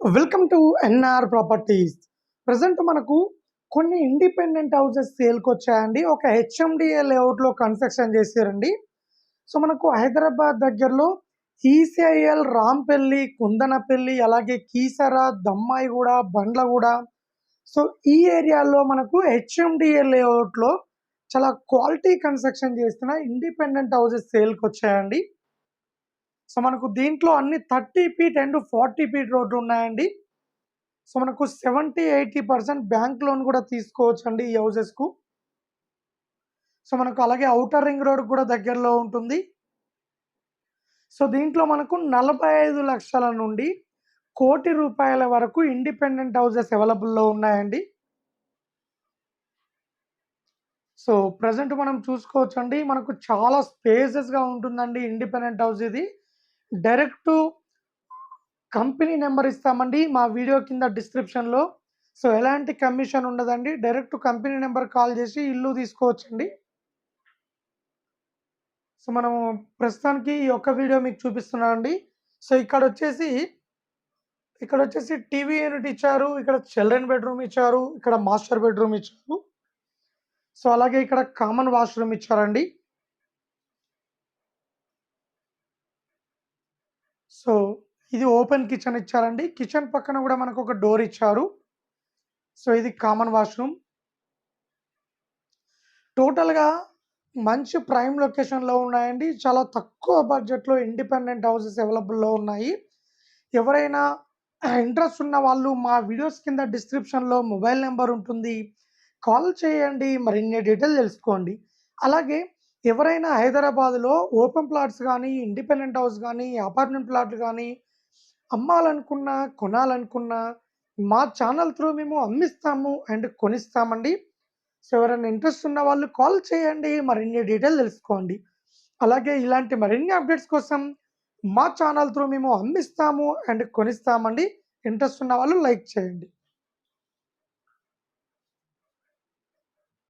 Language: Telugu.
Welcome to NR properties present మనకు కొన్ని ఇండిపెండెంట్ హౌసెస్ సేల్కి వచ్చాయండి ఒక హెచ్ఎండిఏ లేఅవుట్లో కన్స్ట్రక్షన్ చేశారండి. సో మనకు హైదరాబాద్ దగ్గరలో ఈసీఐఎల్ రాంపల్లి కుందనపల్లి అలాగే కీసర దమ్మాయిగూడ బండ్లగూడ. సో ఈ ఏరియాలో మనకు హెచ్ఎండిఏ లేఅవుట్లో చాలా క్వాలిటీ కన్స్ట్రక్షన్ చేస్తున్న ఇండిపెండెంట్ హౌసెస్ సేల్కి వచ్చాయండి సో మనకు దీంట్లో అన్ని thirty feet and forty feet రోడ్లు ఉన్నాయండి. సో మనకు seventy eighty percent bank loan కూడా తీసుకోవచ్చు అండి ఈ హౌసెస్కు సో మనకు అలాగే అవుటర్ రింగ్ రోడ్ కూడా దగ్గరలో ఉంటుంది. సో దీంట్లో మనకు నలభై ఐదు లక్షల నుండి కోటి రూపాయల వరకు ఇండిపెండెంట్ హౌసెస్ అవైలబుల్లో ఉన్నాయండి. సో ప్రజెంట్ మనం చూసుకోవచ్చండి. మనకు చాలా స్పేసెస్గా ఉంటుందండి ఇండిపెండెంట్ హౌస్ ఇది. డైరెక్ట్ కంపెనీ నెంబర్ ఇస్తామండి మా వీడియో కింద డిస్క్రిప్షన్లో. సో ఎలాంటి కమిషన్ ఉండదండి డైరెక్ట్ కంపెనీ నెంబర్ కాల్ చేసి ఇల్లు తీసుకోవచ్చండి. సో మనము ప్రస్తుతానికి ఈ ఒక్క వీడియో మీకు చూపిస్తున్నానండి సో ఇక్కడ వచ్చేసి ఇక్కడ వచ్చేసి టీవీ యూనిట్ ఇచ్చారు ఇక్కడ చిల్డ్రన్ బెడ్రూమ్ ఇచ్చారు ఇక్కడ మాస్టర్ బెడ్రూమ్ ఇచ్చారు. సో అలాగే ఇక్కడ కామన్ వాష్రూమ్ ఇచ్చారండి సో ఇది ఓపెన్ కిచెన్ ఇచ్చారండి. కిచెన్ పక్కన కూడా మనకు ఒక డోర్ ఇచ్చారు. సో ఇది కామన్ వాష్రూమ్. టోటల్గా మంచి ప్రైమ్ లొకేషన్లో ఉన్నాయండి. చాలా తక్కువ బడ్జెట్లో ఇండిపెండెంట్ హౌసెస్ అవైలబుల్లో ఉన్నాయి. ఎవరైనా ఇంట్రెస్ట్ ఉన్న వాళ్ళు మా వీడియోస్ కింద డిస్క్రిప్షన్లో మొబైల్ నెంబర్ ఉంటుంది. కాల్ చేయండి. మరిన్ని డీటెయిల్ తెలుసుకోండి. అలాగే ఎవరైనా హైదరాబాద్లో ఓపెన్ ప్లాట్స్ కానీ ఇండిపెండెంట్ హౌస్ కానీ అపార్ట్మెంట్ ప్లాట్లు కానీ అమ్మాలనుకున్నా కొనాలనుకున్నా మా ఛానల్ త్రూ మేము అమ్మిస్తాము అండ్ కొనిస్తామండి. సో ఎవరైనా ఇంట్రెస్ట్ ఉన్న వాళ్ళు కాల్ చేయండి మరిన్ని డీటెయిల్ తెలుసుకోండి. అలాగే ఇలాంటి మరిన్ని అప్డేట్స్ కోసం మా ఛానల్ త్రూ మేము అమ్మిస్తాము అండ్ కొనిస్తామండి. ఇంట్రెస్ట్ ఉన్న వాళ్ళు లైక్ చేయండి.